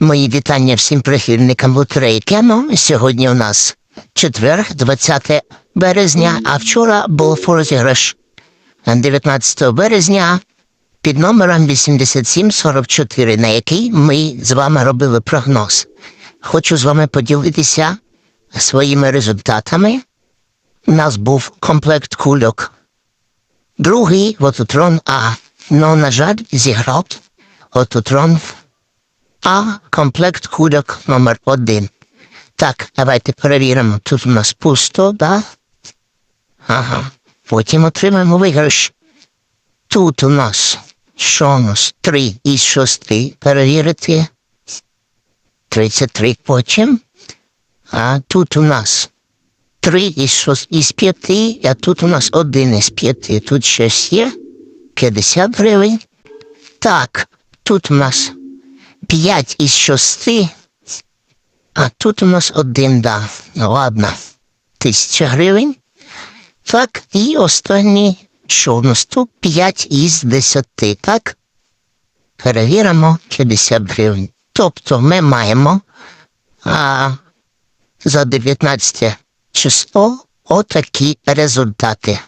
Мої вітання всім прихильникам лотерейки. Ну, сьогодні у нас четвер, 20 березня, а вчора був розіграш 19 березня під номером 8744, на який ми з вами робили прогноз. Хочу з вами поділитися своїми результатами. У нас був комплект кульок. Другий лототрон А. Ну, на жаль, зіграв лототрон а комплект кульок номер один. Так, давайте перевіримо. Тут у нас пусто, да? Ага. Потім отримаємо виграш. Тут у нас що у нас? Три із шести. Перевірити. 33 потім. А тут у нас три із шос- із п'яти, а тут у нас один із п'яти. Тут щось є. 50 гривень. Так, тут у нас п'ять із шести, а тут у нас один, да. Ладно. Тисяча гривень. Так, і останній, що у нас тут п'ять із десяти, так? Перевіримо 50 гривень. Тобто ми маємо а, за 19 число отакі результати.